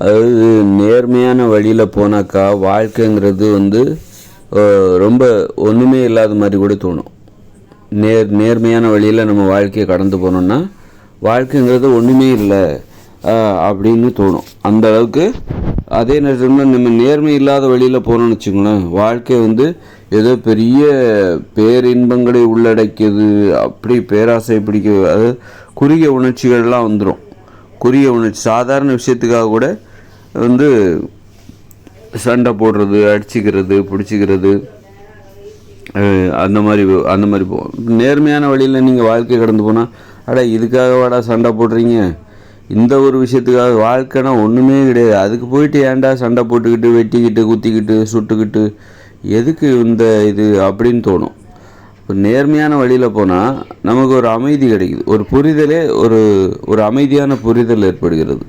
அதாவது நேர்மையான வழியில் போனாக்கா வாழ்க்கைங்கிறது வந்து ரொம்ப ஒன்றுமே இல்லாத மாதிரி கூட தோணும். நேர் நேர்மையான வழியில் நம்ம வாழ்க்கையை கடந்து போனோம்னா வாழ்க்கைங்கிறது ஒன்றுமே இல்லை அப்படின்னு தோணும். அந்த அளவுக்கு அதே நேரத்தில் நம்ம நேர்மை இல்லாத வழியில் போனோம்னு வச்சுக்கோங்களேன் வாழ்க்கை வந்து ஏதோ பெரிய பேரின்பங்களை உள்ளடக்கியது அப்படி பேராசை பிடிக்க அதாவது குறுகிய உணர்ச்சிகள்லாம் வந்துடும் குறுகிய உணர்ச்சி சாதாரண விஷயத்துக்காக கூட வந்து சண்டை போடுறது அடிச்சுக்கிறது பிடிச்சிக்கிறது அந்த மாதிரி அந்த மாதிரி போகும் நேர்மையான வழியில் நீங்கள் வாழ்க்கை கடந்து போனால் அடா இதுக்காக வாடா சண்டை போடுறீங்க. இந்த ஒரு விஷயத்துக்காக வாழ்க்கைனா ஒன்றுமே கிடையாது. அதுக்கு போயிட்டு ஏன்டா சண்டை போட்டுக்கிட்டு வெட்டிக்கிட்டு குத்திக்கிட்டு சுட்டுக்கிட்டு எதுக்கு இந்த இது அப்படின்னு தோணும். இப்போ நேர்மையான வழியில் போனால் நமக்கு ஒரு அமைதி கிடைக்குது. ஒரு புரிதலே ஒரு ஒரு அமைதியான புரிதல் ஏற்படுகிறது.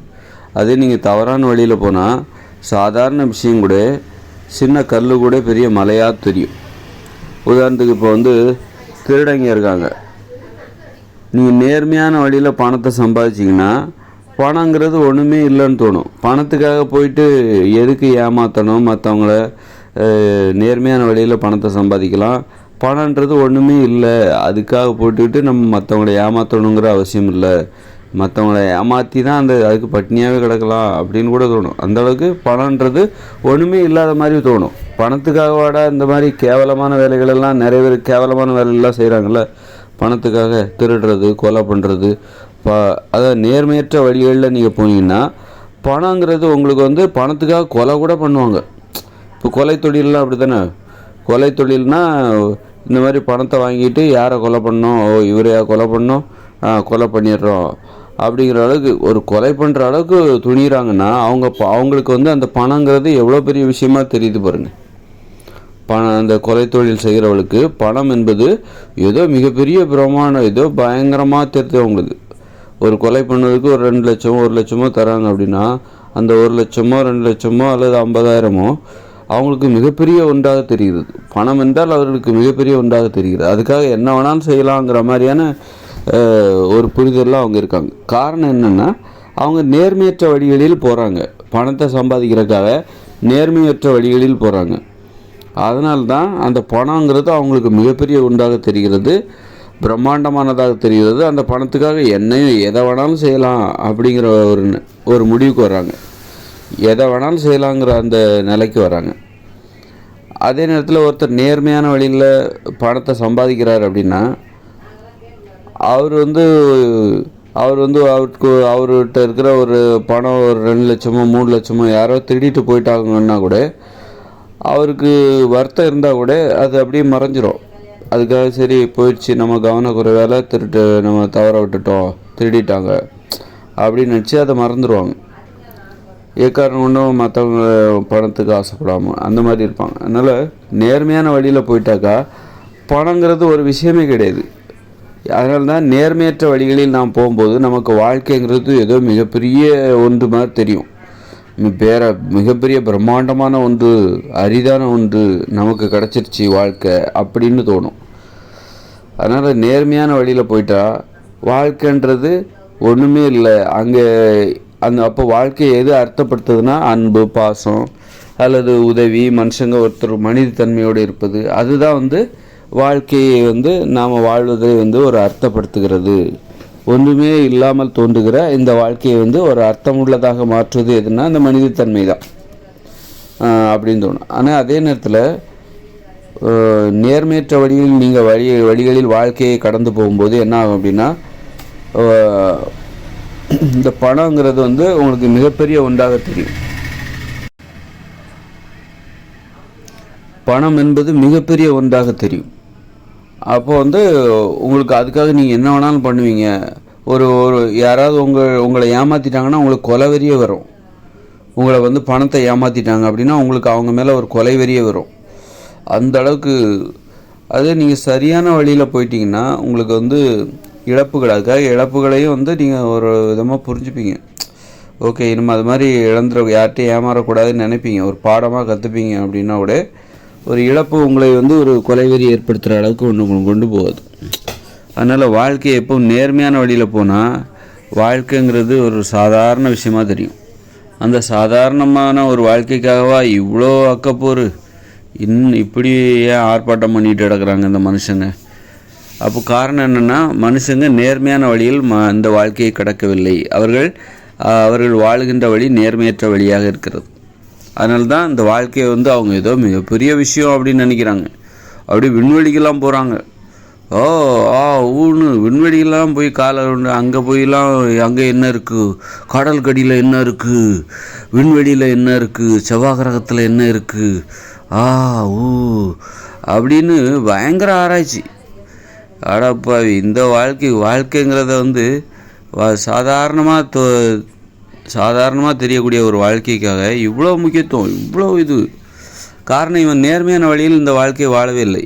அதே நீங்கள் தவறான வழியில் போனால் சாதாரண விஷயம் கூட சின்ன கல் கூட பெரிய மலையாக தெரியும். உதாரணத்துக்கு இப்போ வந்து திருடங்க இருக்காங்க. நீங்கள் நேர்மையான வழியில் பணத்தை சம்பாதிச்சிங்கன்னா பணங்கிறது ஒன்றுமே இல்லைன்னு தோணும். பணத்துக்காக போயிட்டு எதுக்கு ஏமாற்றணும் மற்றவங்கள நேர்மையான வழியில் பணத்தை சம்பாதிக்கலாம். பணன்றது ஒன்றுமே இல்லை. அதுக்காக போட்டுக்கிட்டு நம்ம மற்றவங்கள ஏமாற்றணுங்கிற அவசியம் இல்லை. மற்றவங்கள ஏமாற்றி தான் அந்த அதுக்கு பட்னியாகவே கிடக்கலாம் அப்படின்னு கூட தோணும். அந்தளவுக்கு பணன்றது ஒன்றுமே இல்லாத மாதிரி தோணும். பணத்துக்காகவாடா இந்த மாதிரி கேவலமான வேலைகளெல்லாம் நிறைய பேர் கேவலமான வேலைகள்லாம் செய்கிறாங்கல்ல பணத்துக்காக திருடுறது கொலை பண்ணுறது ப அதாவது நேர்மையற்ற வழிகளில் நீங்கள் போனீங்கன்னா பணங்கிறது உங்களுக்கு வந்து பணத்துக்காக கொலை கூட பண்ணுவாங்க. இப்போ கொலை தொழிலெலாம் அப்படி தானே கொலை தொழில்னா இந்த மாதிரி பணத்தை வாங்கிட்டு யாரை கொலை பண்ணோம்? ஓ இவரையா கொலை பண்ணோம்? கொலை பண்ணிடுறோம். அப்படிங்கிற அளவுக்கு ஒரு கொலை பண்ணுற அளவுக்கு துணிகிறாங்கன்னா அவங்க ப- அவங்களுக்கு வந்து அந்த பணங்கிறது எவ்வளோ பெரிய விஷயமா தெரியுது பாருங்கள் பணம் அந்த கொலை தொழில் செய்கிறவளுக்கு பணம் என்பது ஏதோ மிகப்பெரிய பிரமாணம் ஏதோ பயங்கரமாக தெரியுது அவங்களுக்கு. ஒரு கொலை பண்ணதுக்கு ஒரு ரெண்டு லட்சமோ ஒரு லட்சமோ தராங்க அப்படின்னா அந்த ஒரு லட்சமோ ரெண்டு லட்சமோ அல்லது ஐம்பதாயிரமோ அவங்களுக்கு மிகப்பெரிய ஒன்றாக தெரிகிறது. பணம் என்றால் அவர்களுக்கு மிகப்பெரிய ஒன்றாக தெரிகிறது. அதுக்காக என்ன வேணாலும் செய்யலாங்கிற மாதிரியான ஒரு புரிதலில் அவங்க இருக்காங்க. காரணம் என்னென்னா அவங்க நேர்மையற்ற வழிகளில் போகிறாங்க பணத்தை சம்பாதிக்கிறதுக்காக நேர்மையற்ற வழிகளில் போகிறாங்க அதனால்தான் அந்த பணங்கிறது அவங்களுக்கு மிகப்பெரிய உண்டாக தெரிகிறது. பிரம்மாண்டமானதாக தெரிகிறது. அந்த பணத்துக்காக என்னையும் எதை வேணாலும் செய்யலாம் அப்படிங்கிற ஒரு ஒரு முடிவுக்கு வராங்க எதை வேணாலும் செய்யலாங்கிற அந்த நிலைக்கு வராங்க அதே நேரத்தில் ஒருத்தர் நேர்மையான வழியில் பணத்தை சம்பாதிக்கிறார் அப்படின்னா அவர் வந்து அவர் வந்து அவருக்கு அவர்கிட்ட இருக்கிற ஒரு பணம் ஒரு ரெண்டு லட்சமோ மூணு லட்சமோ யாரோ திருடிட்டு போயிட்டாங்கன்னா கூட அவருக்கு வருத்தம் இருந்தால் கூட அது அப்படியே மறைஞ்சிரும். அதுக்காக சரி போயிடுச்சு நம்ம கவனக்குறைவால் திருட்டு நம்ம தவற விட்டுட்டோம் திருடிட்டாங்க அப்படின்னு நினச்சி அதை மறந்துடுவாங்க ஏக்காரணம் ஒன்றும் மற்றவங்க பணத்துக்கு ஆசைப்படாமல் அந்த மாதிரி இருப்பாங்க. அதனால் நேர்மையான வழியில் போயிட்டாக்கா பணங்கிறது ஒரு விஷயமே கிடையாது. அதனால தான் நேர்மையற்ற வழிகளில் நாம் போகும்போது நமக்கு வாழ்க்கைங்கிறது ஏதோ மிகப்பெரிய ஒன்று மாதிரி தெரியும். பேர மிகப்பெரிய பிரம்மாண்டமான ஒன்று அரிதான ஒன்று நமக்கு கிடச்சிருச்சு வாழ்க்கை அப்படின்னு தோணும். அதனால் நேர்மையான வழியில் போயிட்டா வாழ்க்கைன்றது ஒன்றுமே இல்லை. அங்கே அந்த அப்போ வாழ்க்கையை எது அர்த்தப்படுத்துதுன்னா அன்பு பாசம் அல்லது உதவி மனுஷங்க ஒருத்தர் மனிதத்தன்மையோடு இருப்பது. அதுதான் வந்து வாழ்க்கையை வந்து நாம் வாழ்வதை வந்து ஒரு அர்த்தப்படுத்துகிறது. ஒன்றுமே இல்லாமல் தோன்றுகிற இந்த வாழ்க்கையை வந்து ஒரு அர்த்தமுள்ளதாக மாற்றுவது எதுனா இந்த மனிதத்தன்மை தான். அப்படின்னு தோணும். ஆனால் அதே நேரத்தில் நேர்மையற்ற வழியில் நீங்கள் வழி வழிகளில் வாழ்க்கையை கடந்து போகும்போது என்ன ஆகும் அப்படின்னா இந்த பணங்கிறது வந்து உங்களுக்கு மிகப்பெரிய ஒன்றாக தெரியும். பணம் என்பது மிகப்பெரிய ஒன்றாக தெரியும். அப்போது வந்து உங்களுக்கு அதுக்காக நீங்கள் என்ன வேணாலும் பண்ணுவீங்க. ஒரு ஒரு யாராவது உங்கள் உங்களை ஏமாற்றிட்டாங்கன்னா உங்களுக்கு கொலைவெறியே வரும். உங்களை வந்து பணத்தை ஏமாற்றிட்டாங்க அப்படின்னா உங்களுக்கு அவங்க மேலே ஒரு கொலைவெறியே வரும். அந்த அளவுக்கு அதே நீங்கள் சரியான வழியில் போயிட்டீங்கன்னா உங்களுக்கு வந்து இழப்புகள் அதுக்காக இழப்புகளையும் வந்து நீங்கள் ஒரு விதமாக புரிஞ்சுப்பீங்க. ஓகே இனிமேல் அது மாதிரி இழந்துட யார்கிட்டையும் ஏமாறக்கூடாதுன்னு நினைப்பீங்க. ஒரு பாடமாக கற்றுப்பீங்க அப்படின்னா கூட ஒரு இழப்பு உங்களை வந்து ஒரு கொலைவெறி ஏற்படுத்துகிற அளவுக்கு ஒன்று உங்களுக்கு கொண்டு போகாது. அதனால் வாழ்க்கையை எப்போ நேர்மையான வழியில் போனால் வாழ்க்கைங்கிறது ஒரு சாதாரண விஷயமா தெரியும். அந்த சாதாரணமான ஒரு வாழ்க்கைக்காகவா இவ்வளோ அக்கப்போர்? இன்னும் இப்படி ஏன் ஆர்ப்பாட்டம் பண்ணிட்டு கிடக்குறாங்க இந்த மனுஷங்க? அப்போ காரணம் என்னென்னா மனுஷங்க நேர்மையான வழியில் ம இந்த வாழ்க்கையை கடக்கவில்லை. அவர்கள் அவர்கள் வாழுகின்ற வழி நேர்மையற்ற வழியாக இருக்கிறது. அதனால தான் இந்த வாழ்க்கையை வந்து அவங்க ஏதோ மிகப்பெரிய விஷயம் அப்படின்னு நினைக்கிறாங்க. அப்படியே விண்வெளிக்கெல்லாம் போகிறாங்க ஓ ஆ ஊன்னு. விண்வெளிக்கெல்லாம் போய் காலை உண்டு அங்கே போயெல்லாம் அங்கே என்ன இருக்குது கடல் கடியில் என்ன இருக்குது விண்வெளியில் என்ன இருக்குது செவ்வாய் கிரகத்தில் என்ன இருக்குது ஆ ஊ. அப்படின்னு பயங்கர ஆராய்ச்சி. அடப்பாவி இந்த வாழ்க்கை வாழ்க்கைங்கிறத வந்து சாதாரணமாக தோ சாதாரணமாக தெரியக்கூடிய ஒரு வாழ்க்கைக்காக இவ்வளோ முக்கியத்துவம் இவ்வளோ இது. காரணம் இவன் நேர்மையான வழியில் இந்த வாழ்க்கையை வாழவே இல்லை.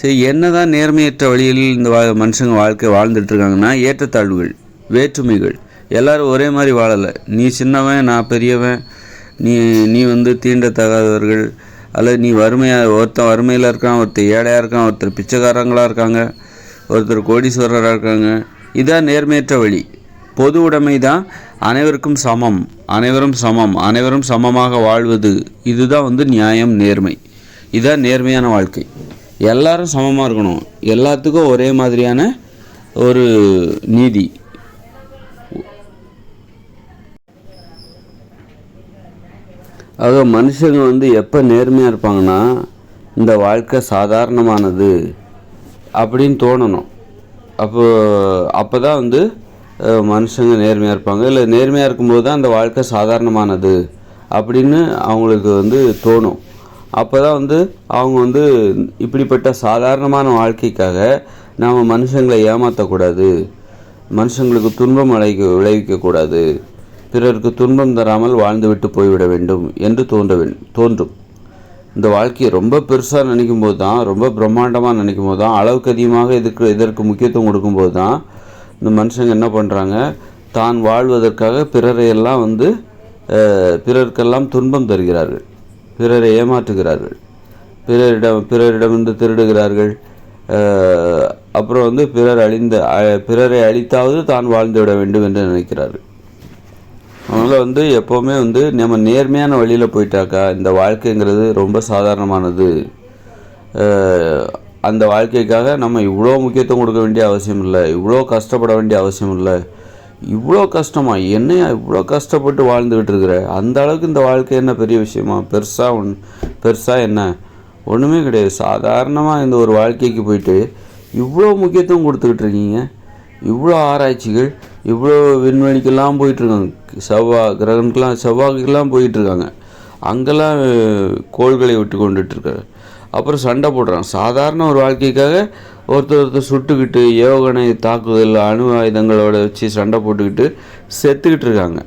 சரி என்ன தான் நேர்மையற்ற வழியில் இந்த வா மனுஷங்க வாழ்க்கை வாழ்ந்துட்டுருக்காங்கன்னா ஏற்றத்தாழ்வுகள் வேற்றுமைகள் எல்லோரும் ஒரே மாதிரி வாழலை. நீ சின்னவன் நான் பெரியவன் நீ நீ வந்து தீண்டத்தகாதவர்கள் அல்லது நீ வறுமையாக ஒருத்தன் வறுமையில் இருக்கான் ஒருத்தர் ஏழையாக இருக்கான் ஒருத்தர் பிச்சைக்காரங்களாக இருக்காங்க ஒருத்தர் கோடீஸ்வரராக இருக்காங்க. இதுதான் நேர்மையற்ற வழி. பொது உடைமை தான் அனைவருக்கும் சமம் அனைவரும் சமம் அனைவரும் சமமாக வாழ்வது இதுதான் வந்து நியாயம் நேர்மை. இதுதான் நேர்மையான வாழ்க்கை. எல்லாரும் சமமாக இருக்கணும். எல்லாத்துக்கும் ஒரே மாதிரியான ஒரு நீதி. ஆக மனுஷங்க வந்து எப்போ நேர்மையாக இருப்பாங்கன்னா இந்த வாழ்க்கை சாதாரணமானது அப்படின்னு தோணணும். அப்போ அப்போ தான் வந்து மனுஷங்க நேர்மையாக இருப்பாங்க. இல்லை நேர்மையாக இருக்கும்போது தான் அந்த வாழ்க்கை சாதாரணமானது அப்படின்னு அவங்களுக்கு வந்து தோணும். அப்போ தான் வந்து அவங்க வந்து இப்படிப்பட்ட சாதாரணமான வாழ்க்கைக்காக நாம் மனுஷங்களை ஏமாற்றக்கூடாது மனுஷங்களுக்கு துன்பம் விளைவிக்க விளைவிக்கக்கூடாது. பிறருக்கு துன்பம் தராமல் வாழ்ந்துவிட்டு போய்விட வேண்டும் என்று தோன்ற வேண்டும் தோன்றும். இந்த வாழ்க்கையை ரொம்ப பெருசாக நினைக்கும் போது தான் ரொம்ப பிரம்மாண்டமாக நினைக்கும் போது தான் அளவுக்கு அதிகமாக இதுக்கு இதற்கு முக்கியத்துவம் கொடுக்கும்போது தான் இந்த மனுஷங்க என்ன பண்ணுறாங்க தான் வாழ்வதற்காக பிறரை எல்லாம் வந்து பிறருக்கெல்லாம் துன்பம் தருகிறார்கள். பிறரை ஏமாற்றுகிறார்கள். பிறரிடம் பிறரிடமிருந்து திருடுகிறார்கள். அப்புறம் வந்து பிறர் அழிந்த பிறரை அழித்தாவது தான் வாழ்ந்து விட வேண்டும் என்று நினைக்கிறார்கள். அதனால் வந்து எப்போவுமே வந்து நம்ம நேர்மையான வழியில் போயிட்டாக்கா இந்த வாழ்க்கைங்கிறது ரொம்ப சாதாரணமானது. அந்த வாழ்க்கைக்காக நம்ம இவ்வளோ முக்கியத்துவம் கொடுக்க வேண்டிய அவசியம் இல்லை. இவ்வளோ கஷ்டப்பட வேண்டிய அவசியம் இல்லை. இவ்வளோ கஷ்டமா? என்னையா இவ்வளோ கஷ்டப்பட்டு வாழ்ந்துக்கிட்டு இருக்கிற? அந்த அளவுக்கு இந்த வாழ்க்கை என்ன பெரிய விஷயமா? பெருசாக ஒன் பெருசாக என்ன? ஒன்றுமே கிடையாது. சாதாரணமாக இந்த ஒரு வாழ்க்கைக்கு போயிட்டு இவ்வளோ முக்கியத்துவம் கொடுத்துக்கிட்டு இருக்கீங்க. இவ்வளோ ஆராய்ச்சிகள் இவ்வளோ விண்வெளிக்கெல்லாம் போயிட்டுருக்காங்க. செவ்வாய் கிரகனுக்கெல்லாம் செவ்வாய்க்கெல்லாம் போயிட்டுருக்காங்க. அங்கெல்லாம் கோள்களை விட்டு கொண்டுட்டு இருக்காரு அப்புறம் சண்டை போடுறான். சாதாரண ஒரு வாழ்க்கைக்காக ஒருத்தர் ஒருத்தர் சுட்டுக்கிட்டு ஏவுகணை தாக்குதல் அணு ஆயுதங்களோட வச்சு சண்டை போட்டுக்கிட்டு செத்துக்கிட்டு இருக்காங்க.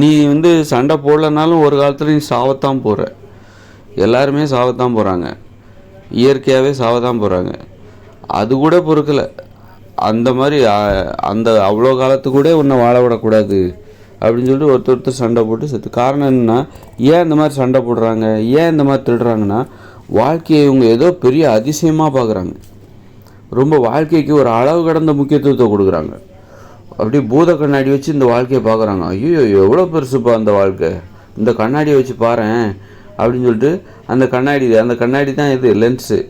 நீ வந்து சண்டை போடலனாலும் ஒரு காலத்தில் நீ சாவத்தான் போகிற எல்லாருமே சாவத்தான் போகிறாங்க இயற்கையாகவே சாவத்தான் போகிறாங்க அது கூட பொறுக்கலை. அந்த மாதிரி அந்த அவ்வளோ காலத்து கூட உன்னை வாழ விடக்கூடாது அப்படின்னு சொல்லிட்டு ஒருத்தர் ஒருத்தர் சண்டை போட்டு செத்து. காரணம் என்னென்னா ஏன் இந்த மாதிரி சண்டை போடுறாங்க? ஏன் இந்த மாதிரி திருடுறாங்கன்னா வாழ்க்கையை இவங்க ஏதோ பெரிய அதிசயமாக பார்க்குறாங்க. ரொம்ப வாழ்க்கைக்கு ஒரு அளவு கடந்த முக்கியத்துவத்தை கொடுக்குறாங்க. அப்படியே பூத கண்ணாடி வச்சு இந்த வாழ்க்கையை பார்க்குறாங்க. ஐயோ எவ்வளோ பெருசுப்பா அந்த வாழ்க்கை. இந்த கண்ணாடியை வச்சு பாரேன் அப்படின்னு சொல்லிட்டு அந்த கண்ணாடி அந்த கண்ணாடி தான் இது லென்ஸு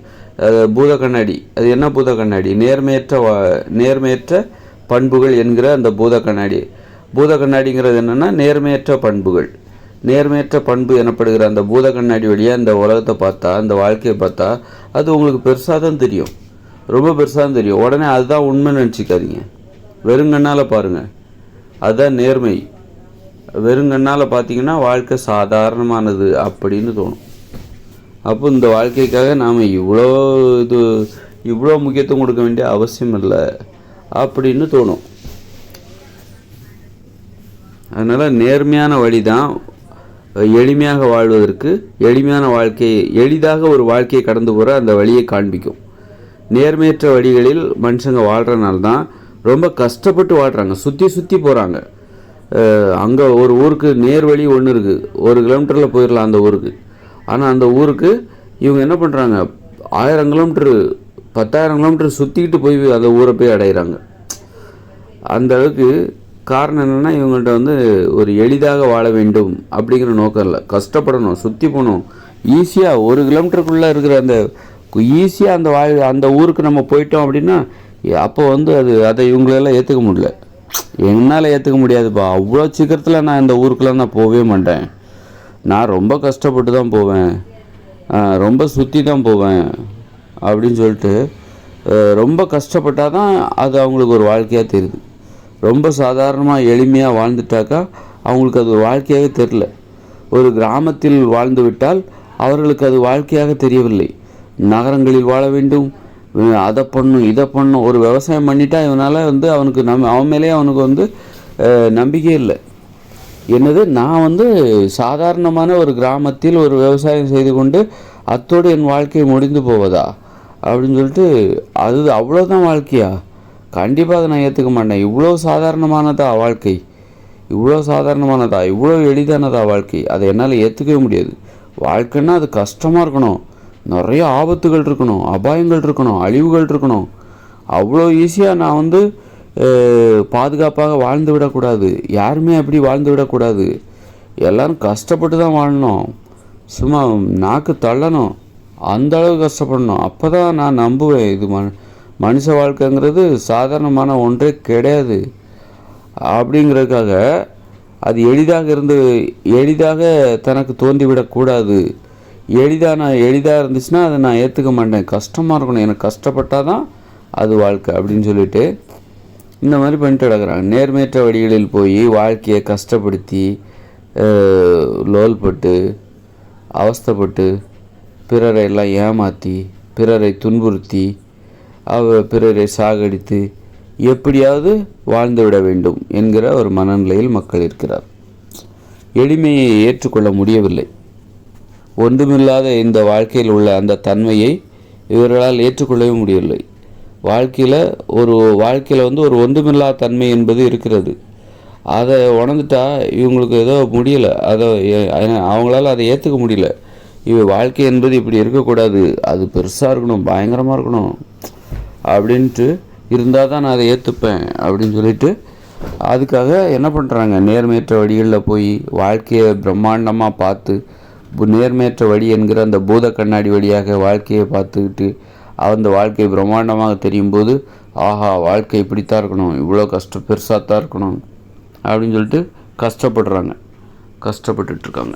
பூத கண்ணாடி. அது என்ன பூத கண்ணாடி? நேர்மையற்ற வா- நேர்மையற்ற பண்புகள் என்கிற அந்த பூத கண்ணாடி. பூத கண்ணாடிங்கிறது என்னென்னா நேர்மையற்ற பண்புகள். நேர்மையற்ற பண்பு எனப்படுகிற அந்த பூத கண்ணாடி வழியாக இந்த உலகத்தை பார்த்தா அந்த வாழ்க்கையை பார்த்தா அது உங்களுக்கு பெருசாக தான் தெரியும். ரொம்ப பெருசாக தான் தெரியும். உடனே அதுதான் உண்மை நினச்சிக்காதீங்க. வெறுங்கண்ணால் பாருங்கள் அதுதான் நேர்மை. வெறுங்கண்ணால் பார்த்தீங்கன்னா வாழ்க்கை சாதாரணமானது அப்படின்னு தோணும். அப்போ இந்த வாழ்க்கைக்காக நாம் இவ்வளோ இது இவ்வளோ முக்கியத்துவம் கொடுக்க வேண்டிய அவசியம் இல்லை அப்படின்னு தோணும். அதனால் நேர்மையான வழி தான் எளிமையாக வாழ்வதற்கு எளிமையான வாழ்க்கையை எளிதாக ஒரு வாழ்க்கையை கடந்து போகிற அந்த வழியை காண்பிக்கும். நேர்மையற்ற வழிகளில் மனுஷங்க வாழ்கிறனால தான் ரொம்ப கஷ்டப்பட்டு வாழ்கிறாங்க சுற்றி சுற்றி போகிறாங்க அங்கே ஒரு ஊருக்கு நேர் வழி ஒன்று இருக்குது ஒரு கிலோமீட்டரில் போயிடலாம் அந்த ஊருக்கு. ஆனால் அந்த ஊருக்கு இவங்க என்ன பண்ணுறாங்க ஆயிரம் கிலோமீட்ரு பத்தாயிரம் கிலோமீட்டர் சுற்றிக்கிட்டு போய் அந்த ஊரை போய் அடையிறாங்க. அந்த அளவுக்கு காரணம் என்னென்னா இவங்கள்ட்ட வந்து ஒரு எளிதாக வாழ வேண்டும் அப்படிங்கிற நோக்கம் இல்லை. கஷ்டப்படணும் சுற்றி போகணும். ஈஸியாக ஒரு கிலோமீட்டருக்குள்ளே இருக்கிற அந்த ஈஸியாக அந்த வாழ் அந்த ஊருக்கு நம்ம போயிட்டோம் அப்படின்னா அப்போ வந்து அது அதை இவங்களெல்லாம் ஏற்றுக்க முடியல. என்னால் ஏற்றுக்க முடியாதுப்பா. அவ்வளோ சீக்கிரத்தில் நான் இந்த ஊருக்குலாம் நான் போகவே மாட்டேன். நான் ரொம்ப கஷ்டப்பட்டு தான் போவேன். ரொம்ப சுற்றி தான் போவேன். அப்படின்னு சொல்லிட்டு ரொம்ப கஷ்டப்பட்டால் தான் அது அவங்களுக்கு ஒரு வாழ்க்கையாக தெரியுது. ரொம்ப சாதாரணமாக எளிமையாக வாழ்ந்துட்டாக்கா அவங்களுக்கு அது ஒரு வாழ்க்கையாகவே தெரில ஒரு கிராமத்தில் வாழ்ந்து விட்டால் அவர்களுக்கு அது வாழ்க்கையாக தெரியவில்லை. நகரங்களில் வாழ வேண்டும் அதை பண்ணும் இதை பண்ணும் ஒரு விவசாயம் பண்ணிட்டா இவனால் வந்து அவனுக்கு நம் அவன் மேலேயே அவனுக்கு வந்து நம்பிக்கை இல்லை. என்னது? நான் வந்து சாதாரணமான ஒரு கிராமத்தில் ஒரு விவசாயம் செய்து கொண்டு அத்தோடு என் வாழ்க்கை முடிந்து போவதா? அப்படின்னு சொல்லிட்டு அது அவ்வளோதான் வாழ்க்கையா? கண்டிப்பாக அதை நான் ஏற்றுக்க மாட்டேன். இவ்வளோ சாதாரணமானதா வாழ்க்கை? இவ்வளோ சாதாரணமானதா? இவ்வளோ எளிதானதா வாழ்க்கை? அதை என்னால் ஏற்றுக்கவே முடியாது. வாழ்க்கைன்னா அது கஷ்டமாக இருக்கணும். நிறைய ஆபத்துகள் இருக்கணும். அபாயங்கள் இருக்கணும். அழிவுகள் இருக்கணும். அவ்வளோ ஈஸியாக நான் வந்து பாதுகாப்பாக வாழ்ந்து விடக்கூடாது. யாருமே அப்படி வாழ்ந்து விடக்கூடாது. எல்லோரும் கஷ்டப்பட்டு தான் வாழணும். சும்மா நாக்கு தள்ளணும். அந்த அளவு கஷ்டப்படணும். அப்போ தான் நான் நம்புவேன். இது ம மனுஷ வாழ்க்கைங்கிறது சாதாரணமான ஒன்றே கிடையாது. அப்படிங்கிறதுக்காக அது எளிதாக இருந்து எளிதாக தனக்கு தோன்றிவிடக்கூடாது எளிதான எளிதாக இருந்துச்சுன்னா அதை நான் ஏற்றுக்க மாட்டேன். கஷ்டமாக இருக்கணும். எனக்கு கஷ்டப்பட்டால் தான் அது வாழ்க்கை அப்படின்னு சொல்லிட்டு இந்த மாதிரி பண்ணிட்டு கிடக்குறாங்க. நேர்மையற்ற வழிகளில் போய் வாழ்க்கையை கஷ்டப்படுத்தி லோல்பட்டு அவஸ்தைப்பட்டு பிறரை எல்லாம் ஏமாற்றி பிறரை துன்புறுத்தி அவ பிறரை சாகடித்து எப்படியாவது வாழ்ந்துவிட வேண்டும் என்கிற ஒரு மனநிலையில் மக்கள் இருக்கிறார். எளிமையை ஏற்றுக்கொள்ள முடியவில்லை. ஒன்றுமில்லாத இந்த வாழ்க்கையில் உள்ள அந்த தன்மையை இவர்களால் ஏற்றுக்கொள்ளவே முடியவில்லை. வாழ்க்கையில் ஒரு வாழ்க்கையில் வந்து ஒரு ஒன்றுமில்லா தன்மை என்பது இருக்கிறது. அதை உணர்ந்துட்டா இவங்களுக்கு ஏதோ முடியலை. அதை அவங்களால அதை ஏற்றுக்க முடியல. இவ வாழ்க்கை என்பது இப்படி இருக்கக்கூடாது. அது பெருசாக இருக்கணும் பயங்கரமாக இருக்கணும். அப்படின்ட்டு இருந்தால் தான் நான் அதை ஏற்றுப்பேன் அப்படின்னு சொல்லிட்டு அதுக்காக என்ன பண்ணுறாங்க நேர்மையற்ற வழிகளில் போய் வாழ்க்கையை பிரம்மாண்டமாக பார்த்து நேர்மையற்ற வழி என்கிற அந்த பூத கண்ணாடி வழியாக வாழ்க்கையை பார்த்துக்கிட்டு அந்த வாழ்க்கை பிரம்மாண்டமாக தெரியும் போது ஆஹா வாழ்க்கை இப்படித்தான் இருக்கணும் இவ்வளோ கஷ்டம் பெருசாக தான் இருக்கணும் அப்படின்னு சொல்லிட்டு கஷ்டப்படுறாங்க. கஷ்டப்பட்டுட்ருக்காங்க